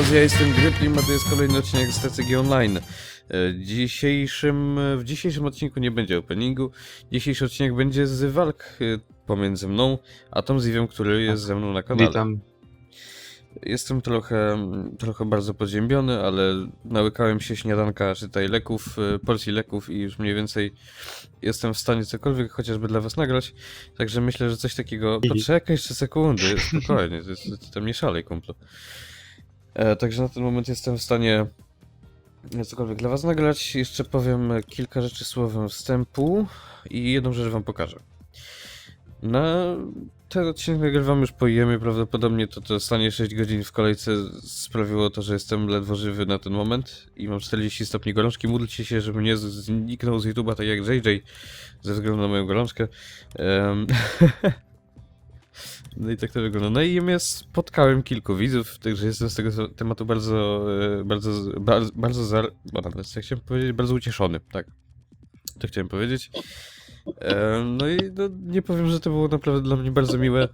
Dobranoc, ja jestem Gryplim, a to jest kolejny odcinek z TCG Online. E, Dzisiejszym, w dzisiejszym odcinku nie będzie openingu. Dzisiejszy odcinek będzie z walk e, pomiędzy mną a Tom Ziviem, który jest ze mną na kanale. Witam. Jestem trochę, trochę bardzo podziębiony, ale nałykałem się śniadanka, czytaj leków, e, porcji leków i już mniej więcej jestem w stanie cokolwiek chociażby dla was nagrać. Także myślę, że coś takiego... Poczekaj jeszcze sekundy, spokojnie, to jest, ty tam nie szalej, kumplu. E, także na ten moment jestem w stanie cokolwiek dla was nagrać. Jeszcze powiem kilka rzeczy słowem wstępu i jedną rzecz wam pokażę. Na ten odcinek nagrywam już po jemie, prawdopodobnie to to stanie 6 godzin w kolejce sprawiło to, że jestem ledwo żywy na ten moment i mam 40 stopni gorączki. Módlcie się, żeby nie zniknął z YouTube'a tak jak JJ ze względu na moją gorączkę. Em, No i tak to wygląda. No i ja spotkałem kilku widzów, także jestem z tego tematu bardzo, e, bardzo, bardzo, bardzo, za, o, nawet jak chciałem powiedzieć, bardzo ucieszony, tak. To chciałem powiedzieć. E, No i no, nie powiem, że to było naprawdę dla mnie bardzo miłe,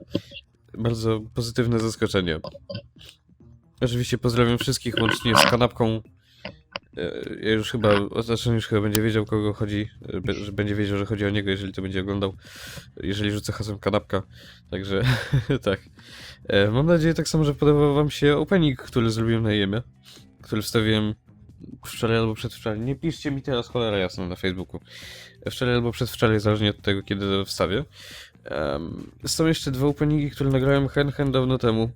bardzo pozytywne zaskoczenie. Oczywiście pozdrawiam wszystkich łącznie z kanapką. E, Ja już chyba, znaczy już chyba będzie wiedział kogo chodzi, e, że będzie wiedział, że chodzi o niego, jeżeli to będzie oglądał, jeżeli rzucę hasłem kanapka, także tak. E, Mam nadzieję tak samo, że podobał wam się opening, który zrobiłem na jemie, który wstawiłem wczoraj albo przedwczoraj. Nie piszcie mi teraz cholera jasna na Facebooku. Wczoraj albo przedwczoraj, zależnie od tego, kiedy wstawię. Em, są jeszcze dwa openingi, które nagrałem hen hen dawno temu.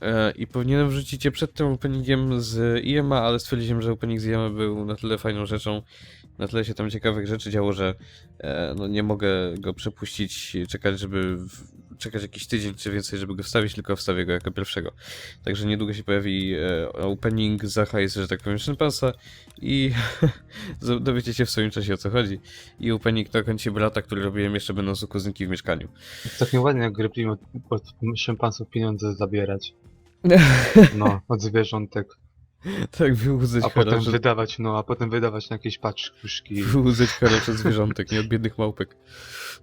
E, I powinienem wrzucić je przed tym openingiem z IMA, ale stwierdziłem, że opening z IMA był na tyle fajną rzeczą, na tyle się tam ciekawych rzeczy działo, że e, no nie mogę go przepuścić, czekać, żeby czekać jakiś tydzień czy więcej, żeby go wstawić, tylko wstawię go jako pierwszego. Także niedługo się pojawi e, opening za hajs, że tak powiem, szympansa i dowiecie się w swoim czasie o co chodzi. I opening na koncie brata, który robiłem jeszcze będąc u kuzynki w mieszkaniu. Tak nieładnie jak Plim od, szympansów pieniądze zabierać. No, od zwierzątek. tak, wyłudzać A potem wydawać, no, a potem wydawać na jakieś paczkuszki. wyłudzać od zwierzątek, nie od biednych małpek.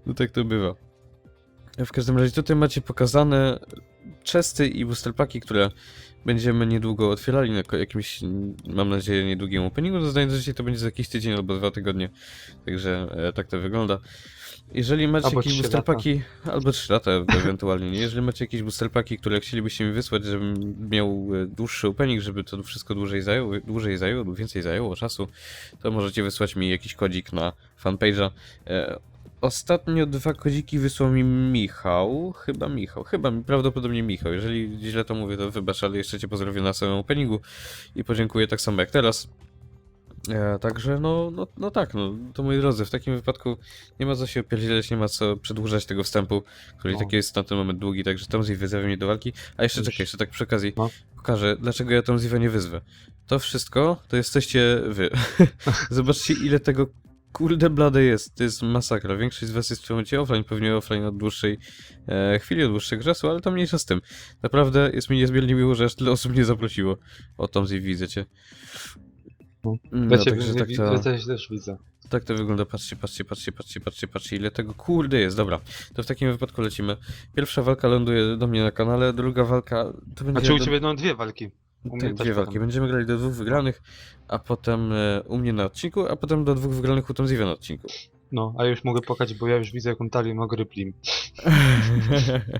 No tak to bywa. W każdym razie tutaj macie pokazane chesty i booster paki, które będziemy niedługo otwierali na jakimś, mam nadzieję, niedługim openingu. No że to będzie za jakiś tydzień albo dwa tygodnie. Także e, tak to wygląda. Jeżeli macie Albo jakieś trzy booster lata. paki, albo 3 lata ewentualnie, nie? Jeżeli macie jakieś booster paki, które chcielibyście mi wysłać, żebym miał e, dłuższy opening, żeby to wszystko dłużej zajęło, dłużej zajęło, więcej zajęło czasu, to możecie wysłać mi jakiś kodzik na fanpage'a. E, Ostatnio dwa kodziki wysłał mi Michał, chyba Michał, chyba mi- prawdopodobnie Michał. Jeżeli źle to mówię, to wybacz, ale jeszcze cię pozdrowię na samym openingu i podziękuję tak samo jak teraz. E, także no, no, no tak, no to moi drodzy, w takim wypadku nie ma co się opierdzielać, nie ma co przedłużać tego wstępu, który No. tak jest na ten moment długi, także Tom Ziv wyzwę mnie do walki. A jeszcze Już. czekaj, jeszcze tak przy okazji No. pokażę, dlaczego ja Tom Ziva nie wyzwę. To wszystko to jesteście wy. Zobaczcie ile tego kurde blade jest, to jest masakra. Większość z was jest w tym momencie offline, pewnie offline od dłuższej e, chwili, od dłuższego czasu, ale to mniejsza z tym. Naprawdę jest mi niezmiernie miło, że aż tyle osób mnie zaprosiło. O Tom Ziv widzę cię. No. No, Ja także nie tak to... ja też widzę. Tak to wygląda, patrzcie, patrzcie, patrzcie, patrzcie, patrzcie, patrzcie, ile tego kurde jest, dobra. To w takim wypadku lecimy. Pierwsza walka ląduje do mnie na kanale, druga walka to będzie... Znaczy u do... ciebie będą dwie walki. U mnie tak, też dwie potem. walki. Będziemy grali do dwóch wygranych, a potem e, u mnie na odcinku, a potem do dwóch wygranych u Tom Zivia na odcinku. No, a już mogę pokazać, bo ja już widzę jaką talię ma gry Plim.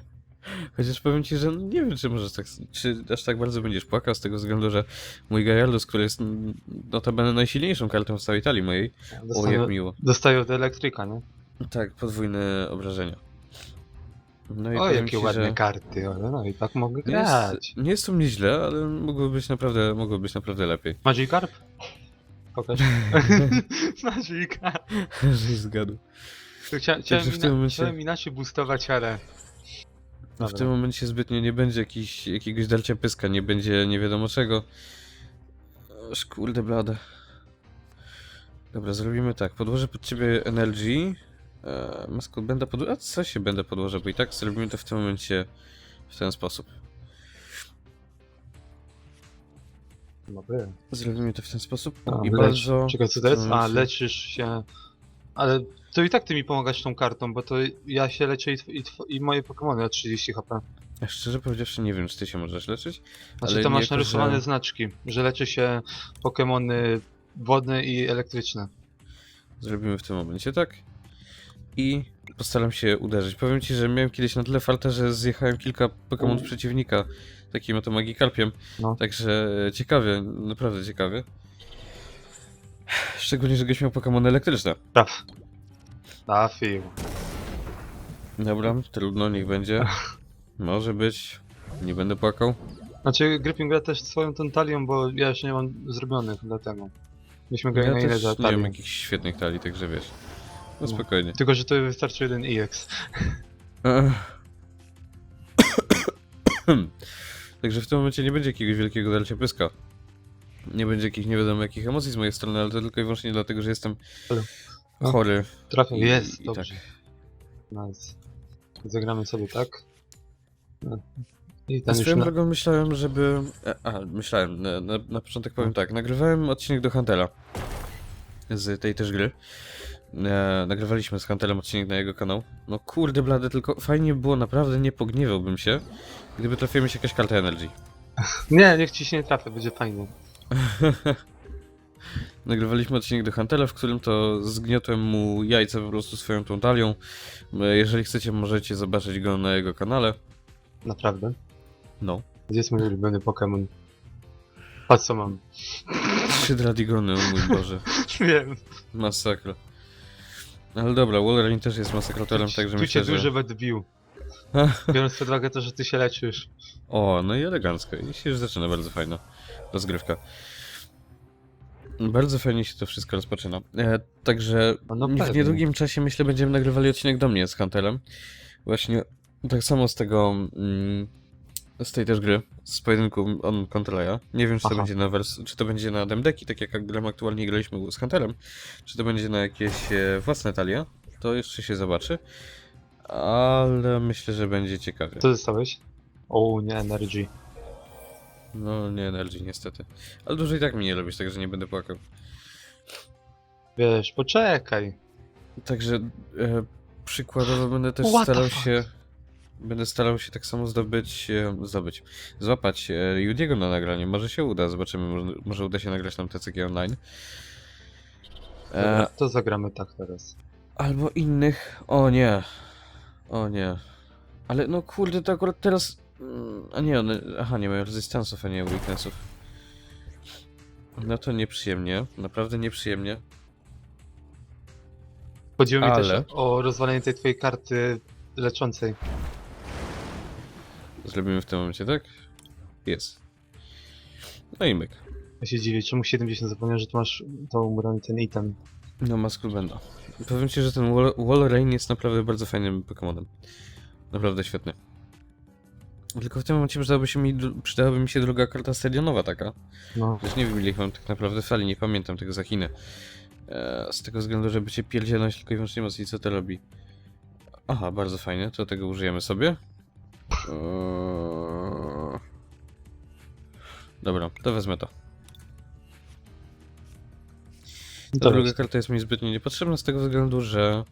Chociaż powiem ci, że no nie wiem, czy może tak, czy aż tak bardzo będziesz płakał z tego względu, że mój Gyarados, który jest mm, notabene najsilniejszą kartą w całej talii mojej, o jak Dostaję, miło. dostaję od elektryka, nie? Tak, podwójne obrażenia. No i O, powiem jakie ci, ładne że... karty, ale no i tak mogę Nie jest, nie jest to mnie źle, ale mogło być naprawdę, mogło być naprawdę lepiej. Magikarp? Pokaż. Magikarp. Żeś zgadł. Chcia, chciałem, w tym ina- momencie- chciałem inaczej boostować, ale... W Dobra. tym momencie zbytnio nie będzie jakiś, jakiegoś darcia pyska, nie będzie nie wiadomo czego. Aż kurde blade. Dobra, zrobimy tak. Podłożę pod ciebie NLG. E, maskot będę podłożył. A co się będę podłożę, bo i tak zrobimy to w tym momencie w ten sposób. Dobry. Zrobimy to w ten sposób. A, I lecz. bardzo. Czekaj, co to jest? A, leczysz się... Ale to i tak ty mi pomagasz tą kartą, bo to ja się leczę i, tw- i, tw- i moje Pokémony o 30 HP. Szczerze powiedziawszy, nie wiem, czy ty się możesz leczyć. Znaczy ale to masz jako, narysowane że- znaczki, że leczy się Pokemony wodne i elektryczne. Zrobimy w tym momencie tak. I postaram się uderzyć. Powiem ci, że miałem kiedyś na tyle farta, że zjechałem kilka Pokémon U. przeciwnika takim oto Magikarpiem. No. Także ciekawie, naprawdę ciekawie. Szczególnie, że goś miał Pokémon elektryczne. Traf. Trafił. Dobra, trudno, niech będzie. Może być. Nie będę płakał. Znaczy Gripping gra też swoją tą talią, bo ja jeszcze nie mam zrobionych, dlatego. Myśmy Ja grali na ile też za nie mam talię. jakichś świetnych talii, także wiesz. No No. spokojnie. Tylko, że to wystarczy jeden EX. Także w tym momencie nie będzie jakiegoś wielkiego darcia pyska. Nie będzie jakichś nie wiadomo jakich emocji z mojej strony, ale to tylko i wyłącznie dlatego, że jestem Ale- no. chory. Trafił, I- jest, i dobrze. Nice. Zagramy sobie tak. No. I A tam już swoją na... drogą myślałem, żeby... e, A, myślałem, na, na, na początek powiem tak, nagrywałem odcinek do Huntela. Z tej też gry. E, nagrywaliśmy z Huntelem odcinek na jego kanał. No kurde blade, tylko fajnie było, naprawdę nie pogniewałbym się, gdyby trafiła mi się jakaś karta Energy. Nie, niech ci się nie trafia, będzie fajnie. Nagrywaliśmy odcinek do Huntela, w którym to zgniotłem mu jajca po prostu swoją tą talią. E, Jeżeli chcecie, możecie zobaczyć go na jego kanale. Naprawdę. No. Gdzie jest mój ulubiony Pokémon? Patrz co mam. Trzy Dradigony, o mój Boże. Wiem. Masakra. Ale dobra, Wolverine też jest masakratorem, także tu cię myślę, duży że... wet view. Biorąc pod uwagę to, że ty się leczysz. O, no i elegancko. I się już zaczyna bardzo fajna rozgrywka. Bardzo fajnie się to wszystko rozpoczyna. E, także A no w pewnie. niedługim czasie myślę będziemy nagrywali odcinek do mnie z Huntelem. Właśnie tak samo z tego... Mm, z tej też gry, z pojedynku on Controlaya. Nie wiem, czy to Aha. będzie na wers- czy to będzie na demdeki, tak jak gram aktualnie graliśmy z Huntelem, czy to będzie na jakieś e, własne talie. To jeszcze się zobaczy. Ale myślę, że będzie ciekawie. Co dostałeś? O, nie, Energy. No nie Energy niestety. Ale dużo i tak mi nie robisz, także nie będę płakał. Wiesz, poczekaj. Także e, przykładowo będę też What the starał fuck? się. Będę starał się tak samo zdobyć. E, zdobyć. Złapać e, Judiego na nagranie. Może się uda, zobaczymy. Może, może uda się nagrać nam TCG online. Dobra, E, to zagramy tak teraz. albo innych. O nie. O nie. Ale no kurde, to akurat teraz. mm, A nie, one. Aha, nie mają rezystansów, a nie weaknessów. No to nieprzyjemnie. Naprawdę nieprzyjemnie. Chodziło mi Ale- też o rozwalenie tej twojej karty leczącej. Zrobimy w tym momencie, tak? Jest. No i myk. Ja się dziwię, czemu 70 zapomniałem, że tu masz tą broń, ten item. No Maskul będą. Powiem ci, że ten Wall, Rain jest naprawdę bardzo fajnym Pokemonem. Naprawdę świetny. Tylko w tym momencie przydałaby, się mi, przydałaby mi się druga karta stadionowa taka. No. Też nie wiem ile ich mam tak naprawdę w sali, nie pamiętam tego za Chinę. E, z tego względu, żeby cię pierdzielnąć tylko i wyłącznie mocniej, co to robi. Aha, bardzo fajnie, to tego użyjemy sobie. Eee... Dobra, to wezmę to. Ta Dobra, druga karta jest mi zbytnio niepotrzebna z tego względu, że.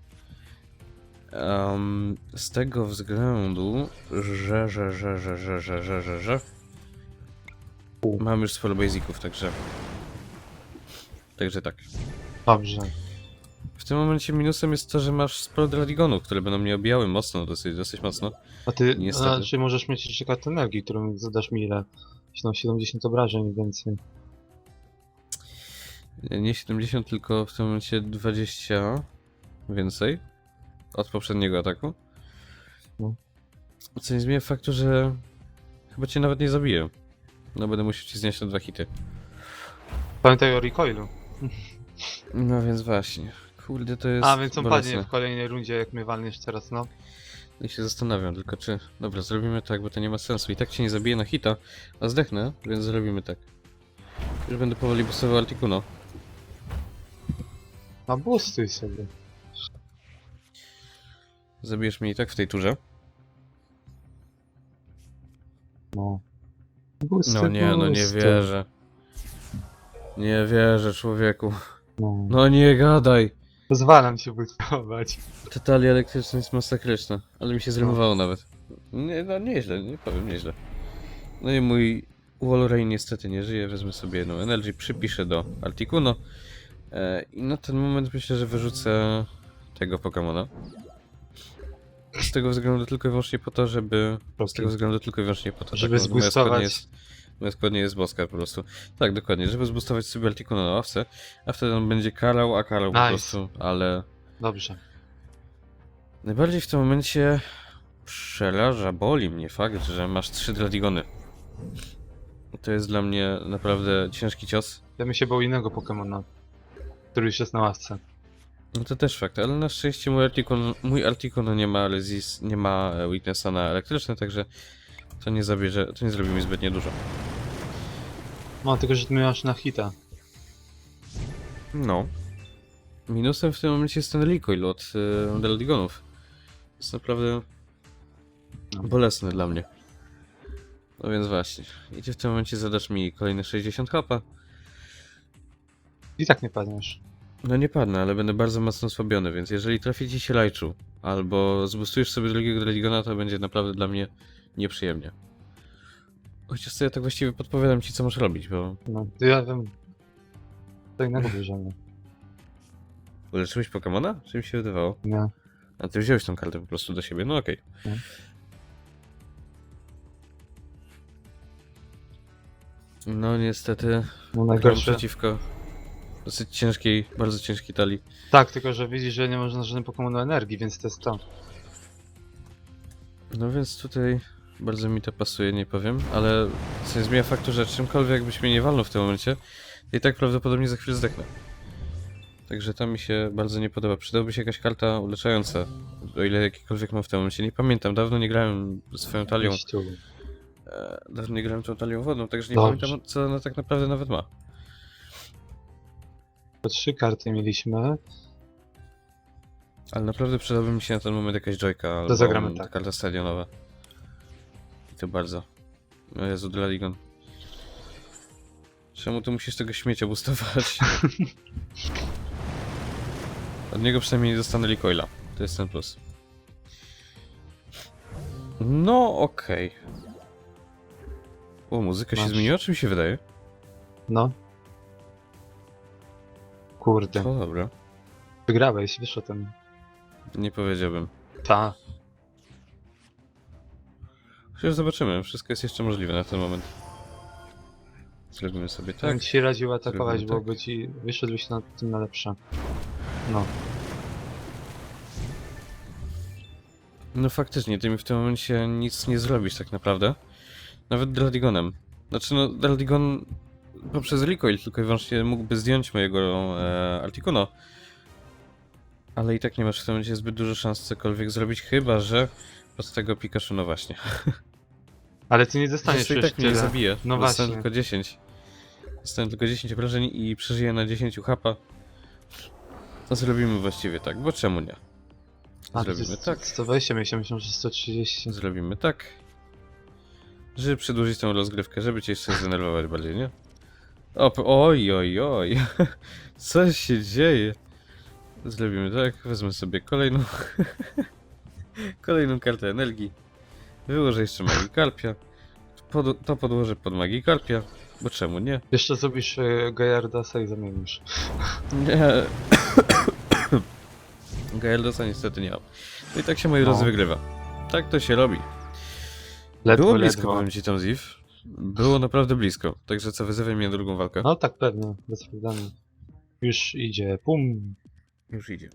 em, z tego względu, że, że, że, że, że, że, że, że, że. Mam już sporo basiców, także. Także tak. Dobrze. W tym momencie minusem jest to, że masz sporo Dradigonów, które będą mnie obijały mocno, dosyć, dosyć mocno. A ty, Niestety. a, czy możesz mieć jeszcze kartę energii, którą zadasz mi ile? No, 70 obrażeń więcej. Nie 70, tylko w tym momencie 20 więcej od poprzedniego ataku. No. Co nie zmienia faktu, że chyba cię nawet nie zabiję. No będę musiał ci znieść na dwa hity. Pamiętaj o recoilu. No więc właśnie. Kurde, to jest A, więc on bolesne. padnie w kolejnej rundzie, jak mnie walniesz teraz, no. I się zastanawiam tylko, czy... Dobra, zrobimy tak, bo to nie ma sensu. I tak cię nie zabiję na hita, a zdechnę, więc zrobimy tak. Już będę powoli boostował Articuno. A boostuj sobie. Zabijesz mnie i tak w tej turze. No. Boosty, No nie, no nie wierzę. Nie wierzę, człowieku. No. No nie gadaj. Pozwalam ci boostować. Ta talia elektryczna jest masakryczna, ale mi się zrymowało nawet. Nie, no nieźle, nie powiem, nieźle. No i mój Walrein niestety nie żyje, wezmę sobie jedną Energy, przypiszę do Articuno. E, I na ten moment myślę, że wyrzucę tego Pokemona. Z tego względu tylko i wyłącznie po to, żeby... Z tego względu tylko i wyłącznie po to, Żeby tak, no, zboostować. jest, moja składnia jest boska po prostu. Tak, dokładnie, żeby zboostować sobie Articuno na ławce, a wtedy on będzie karał, a karał po Nice. prostu, ale... Dobrze. Najbardziej w tym momencie przeraża, boli mnie fakt, że masz trzy Dradigony. To jest dla mnie naprawdę ciężki cios. Ja bym się bał innego Pokemona, który już jest na ławce. No to też fakt, ale na szczęście mój Articuno, mój Articuno nie ma resist, nie ma e, weaknessa na elektryczne, także to nie zabierze, to nie zrobi mi zbytnio dużo. No, tylko że ty masz na hita. No. Minusem w tym momencie jest ten recoil od e, Dradigonów. Jest naprawdę bolesny dla mnie. No więc właśnie, idzie w tym momencie zadasz mi kolejne 60 HP. I tak nie padniesz. No nie padnę, ale będę bardzo mocno osłabiony, więc jeżeli trafi ci się Lajczu, albo zbustujesz sobie drugiego Dradigona, to będzie naprawdę dla mnie nieprzyjemnie. Chociaż ja tak właściwie podpowiadam ci, co masz robić, bo No, to ja wiem. Co innego bierzemy. uleczyłeś Pokemona? Czy mi się wydawało? Nie. A ty wziąłeś tą kartę po prostu do siebie, no okej. No. No niestety, No gram najgorsze. przeciwko dosyć ciężkiej, bardzo ciężkiej talii. Tak, tylko że widzisz, że nie można żadnym Pokemonu energii, więc to jest to. No więc tutaj bardzo mi to pasuje, nie powiem, ale nie zmienia faktu, że czymkolwiek byś mnie nie walnął w tym momencie, i tak prawdopodobnie za chwilę zdechnę. Także to mi się bardzo nie podoba. Przydałaby się jakaś karta uleczająca, o ile jakikolwiek mam w tym momencie. Nie pamiętam, dawno nie grałem swoją talią, e, dawno nie grałem tą talią wodną, także nie Dobrze. pamiętam co ona tak naprawdę nawet ma. To trzy karty mieliśmy. Ale naprawdę przydałby mi się na ten moment jakaś joyka albo zagramy ta tak. karta stadionowa. To bardzo. O Jezu, Draligon. Czemu tu musisz tego śmiecia bustować? Od niego przynajmniej nie dostanę recoila. To jest ten plus. No, okej. O, muzyka się Masz. zmieniła, czy mi się wydaje? No. Kurde. O, dobra. Wygrałeś, wiesz o tym. Nie powiedziałbym. Ta. Chociaż zobaczymy, wszystko jest jeszcze możliwe na ten moment. Zrobimy sobie Tak. tak. Bym ci radził atakować, Zrobimy byłoby ci... Wyszedłbyś na tym na lepsze. No. No faktycznie, ty mi w tym momencie nic nie zrobisz tak naprawdę. Nawet Dradigonem. Znaczy no, Dradigon poprzez recoil tylko i wyłącznie mógłby zdjąć mojego e, Articuno. Ale i tak nie masz w tym momencie zbyt dużo szans cokolwiek zrobić, chyba że pod tego Pikachu, no właśnie. Ale ty nie dostaniesz Zresztą i już tak mnie tyle. zabije. No właśnie. tylko 10. Dostanę tylko 10 obrażeń i przeżyję na 10 hapa. To zrobimy właściwie tak, bo czemu nie? A, to Zrobimy jest tak. 120, myślę, myślę, że 130. Zrobimy tak. Żeby przedłużyć tą rozgrywkę, żeby cię jeszcze zdenerwować bardziej, nie? O, p- oj, oj, oj. Co się dzieje? Zrobimy tak, wezmę sobie kolejną... kolejną kartę energii. Wyłożę jeszcze Magikarpia. Pod, to podłożę pod Magikarpia, bo czemu nie? Jeszcze zrobisz e, Gajardasa i zamienisz. Nie. Gaeldosa niestety nie mam. No i tak się moi No. drodzy wygrywa. Tak to się robi. Ledwo, Było blisko, ledwo. powiem ci tam Ziv. Było naprawdę blisko. Także co, wyzywaj mnie na drugą walkę. No tak, pewnie, bez problemu. Już idzie. Pum. Już idzie.